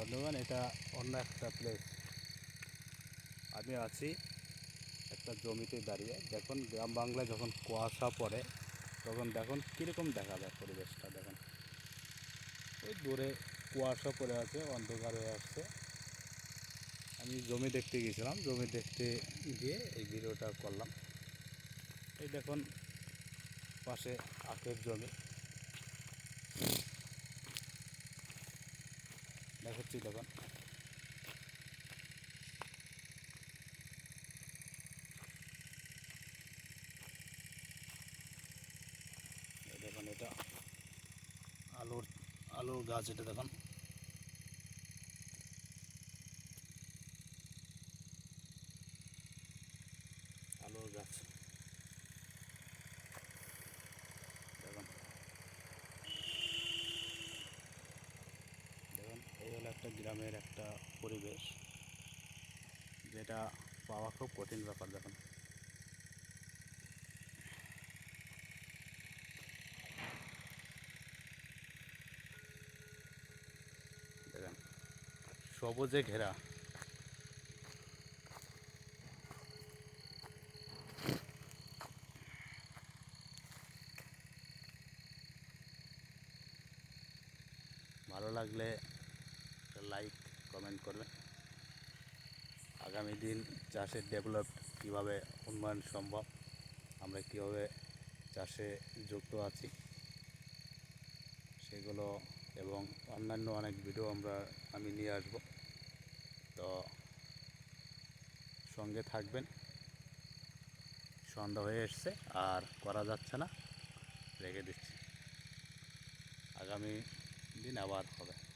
বন্ধুগণ এটা অন্য একটা প্লেস আমি আছি একটা জমিতে দাঁড়িয়ে। দেখুন, গ্রাম বাংলায় যখন কুয়াশা পড়ে, তখন দেখুন কীরকম দেখা যায় পরিবেশটা, দেখুন। ওই দূরে কুয়াশা পড়ে আছে, অন্ধকার হয়ে আসছে। আমি জমি দেখতে গিয়েছিলাম। জমি দেখতে গিয়ে এই ভিডিওটা করলাম। এই দেখুন, পাশে আখের জমি। দেখাচ্ছি দেখুন দেখুন এটা আলুর আলুর গাছ এটা দেখুন আলুর গাছ দেখুন দেখুন এই হলো একটা গ্রামের একটা পরিবেশ যেটা পাওয়া খুব কঠিন ব্যাপার দেখুন। দেখেন, সবুজে ঘেরা। ভালো লাগলে লাইক কমেন্ট করবেন। আগামী দিন চাষের ডেভেলপ কীভাবে উন্নয়ন সম্ভব, আমরা কীভাবে চাষে যুক্ত আছি, সেগুলো এবং অন্যান্য অনেক ভিডিও আমরা, আমি নিয়ে আসব। তো সঙ্গে থাকবেন। সন্ধ্যা হয়ে এসছে, আর করা যাচ্ছে না, রেখে দিচ্ছি। আগামী দিন আবার হবে।